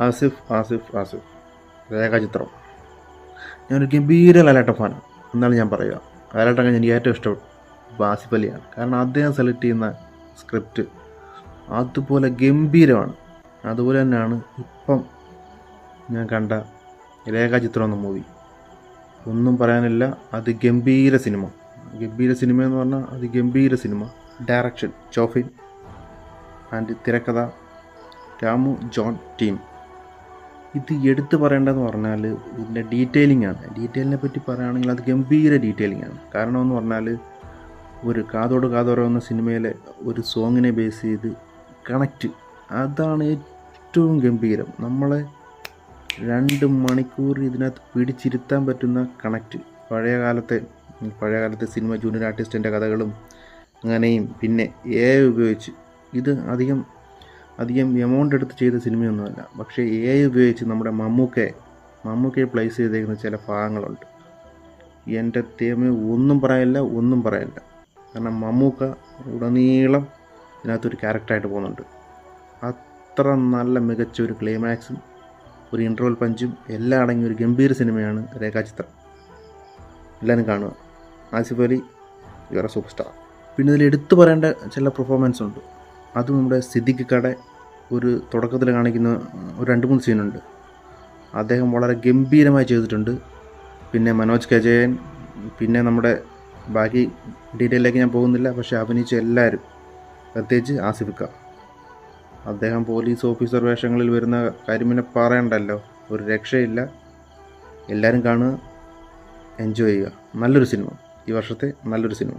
ആസിഫ് ആസിഫ് ആസിഫ്. രേഖാചിത്രം. ഞാനൊരു ഗംഭീര ലാലേട്ട ഫാൻ എന്നാണ് ഞാൻ പറയുക ലാലേട്ടൻ എനിക്ക് ഏറ്റവും ഇഷ്ടം ആസിഫ് അലിയാണ്. കാരണം അദ്ദേഹം സെലക്ട് ചെയ്യുന്ന സ്ക്രിപ്റ്റ് അതുപോലെ ഗംഭീരമാണ്. അതുപോലെ തന്നെയാണ് ഇപ്പം ഞാൻ കണ്ട രേഖാചിത്രം എന്ന മൂവി ഒന്നും പറയാനില്ല അത് ഗംഭീര സിനിമ ഗംഭീര സിനിമ എന്ന് പറഞ്ഞാൽ അത് ഗംഭീര സിനിമ ഡയറക്ഷൻ ചോഫിൻ ആൻഡ് തിരക്കഥ രാമു ജോൺ ടീം. ഇത് എടുത്തു പറയേണ്ടതെന്ന് പറഞ്ഞാൽ ഇതിന്റെ ഡീറ്റെയിലിംഗ് ആണ്. ഡീറ്റെയിലിനെ പറ്റി പറയുകയാണെങ്കിൽ അത് ഗംഭീര ഡീറ്റെയിലിംഗ് ആണ്. കാരണം എന്ന് പറഞ്ഞാൽ ഒരു കാതോട് കാതോര എന്ന സിനിമയിലെ ഒരു സോങ്ങിനെ ബേസ് ചെയ്ത് കണക്റ്റ് അതാണ് ഏറ്റവും ഗംഭീരം. നമ്മളെ രണ്ട് മണിക്കൂർ ഇതിനകത്ത് പിടിച്ചിരുത്താൻ പറ്റുന്ന കണക്റ്റ് പഴയ കാലത്തെ പഴയ കാലത്തെ സിനിമ ജൂനിയർ ആർട്ടിസ്റ്റിന്റെ കഥകളും അങ്ങനെയും പിന്നെ എ ഉപയോഗിച്ച് ഇത് അധികം അധികം എമൗണ്ട് എടുത്ത് ചെയ്ത സിനിമയൊന്നുമല്ല. പക്ഷേ എ ഐ ഉപയോഗിച്ച് നമ്മുടെ മമ്മൂക്കയെ മമ്മൂക്കയെ പ്ലേസ് ചെയ്തേക്കുന്ന ചില ഭാഗങ്ങളുണ്ട്. എന്റെ തേമ ഒന്നും പറയില്ല ഒന്നും പറയില്ല. കാരണം മമ്മൂക്ക ഉടനീളം ഇതിനകത്തൊരു ക്യാരക്ടറായിട്ട് പോകുന്നുണ്ട്. അത്ര നല്ല മികച്ച ഒരു ക്ലൈമാക്സും ഒരു ഇൻട്രോൽ പഞ്ചും എല്ലാം അടങ്ങിയ ഒരു ഗംഭീര സിനിമയാണ് രേഖാചിത്രം. എല്ലാവരും കാണുക. ആസിഫ് അലി ഇവരെ സൂപ്പർ സ്റ്റാർ പിന്നെ ഇതിൽ എടുത്തു പറയേണ്ട ചില പെർഫോമൻസ് ഉണ്ട്. അത് നമ്മുടെ സിദ്ദിഖ് കട ഒരു തുടക്കത്തിൽ കാണിക്കുന്ന ഒരു രണ്ട് മൂന്ന് സീനുണ്ട്. അദ്ദേഹം വളരെ ഗംഭീരമായി ചെയ്തിട്ടുണ്ട്. പിന്നെ മനോജ് കജയൻ പിന്നെ നമ്മുടെ ബാക്കി ഡീറ്റെയിലേക്ക് ഞാൻ പോകുന്നില്ല പക്ഷേ അഭിനയിച്ച എല്ലാവരും പ്രത്യേകിച്ച് ആസിഫിക്ക അദ്ദേഹം പോലീസ് ഓഫീസർ വേഷങ്ങളിൽ വരുന്ന കാര്യം പിന്നെ പറയണ്ടല്ലോ. ഒരു രക്ഷയില്ല. എല്ലാവരും കാണുക എൻജോയ് ചെയ്യുക. നല്ലൊരു സിനിമ. ഈ വർഷത്തെ നല്ലൊരു സിനിമ.